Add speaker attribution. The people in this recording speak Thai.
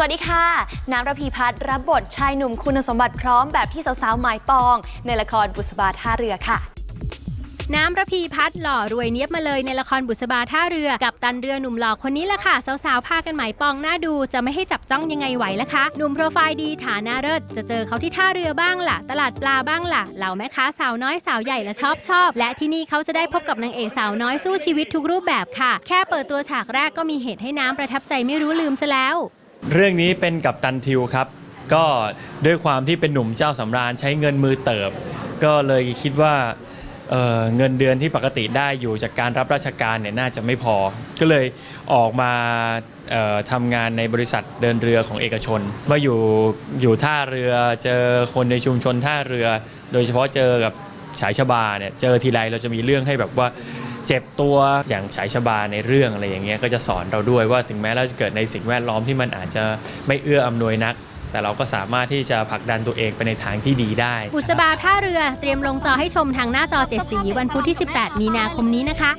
Speaker 1: สวัสดีค่ะ น้ำระพีพัฒน์รับบทชายหนุ่มคุณสมบัติพร้อมแบบที่สาวๆหมายปอง ในละครบุษบาท่าเรือค่ะ
Speaker 2: น้ำระพีพัฒน์หล่อรวยเนียบมาเลยในละครบุษบาท่าเรือ กับตันเรือหนุ่มหล่อคนนี้ละค่ะ สาวๆ พากันหมายปองหน้าดูจะไม่ให้จับจ้องยังไงไหวล่ะคะ หนุ่มโปรไฟล์ดีฐานะเลิศจะเจอเขาที่ท่าเรือบ้างล่ะ ตลาดปลาบ้างล่ะ เหล่าแม่ค้าสาวน้อยสาวใหญ่และชอบชอบ และที่นี่เขาจะได้พบกับนางเอกสาวน้อยสู้ชีวิตทุกรูปแบบค่ะ แค่เปิดตัวฉากแรกก็มีเหตุให้น้ำประทับใจไม่รู้ลืมซะแล้ว
Speaker 3: เรื่องนี้เป็นกับตันทิวครับ ก็ด้วยความที่เป็นหนุ่มเจ้าสำราญใช้เงินมือเติบ ก็เลยคิดว่าเอ่อเงินเดือนที่ปกติได้อยู่จากการรับราชการเนี่ยน่าจะไม่พอ ก็เลยออกมาเอ่อทำงานในบริษัทเดินเรือของเอกชน มาอยู่อยู่ท่าเรือเจอคนในชุมชนท่าเรือ โดยเฉพาะเจอกับ ฉายชบาเนี่ยเจอทีไรเราจะมีเรื่องให้แบบว่า เจ็บตัวอย่างฉายชบาในเรื่องอะไรอย่างเงี้ยก็จะสอนเราด้วยว่าถึงแม้เราจะเกิดในสิ่งแวดล้อมที่มันอาจจะไม่เอื้ออำนวยนัก แต่เราก็สามารถที่จะผลักดันตัวเองไปในทางที่ดีได้
Speaker 2: บุษบาท่าเรือเตรียมลงจอให้ชมทางหน้าจอเจ็ดสีวันพุธที่ 18 มีนาคมนี้นะคะ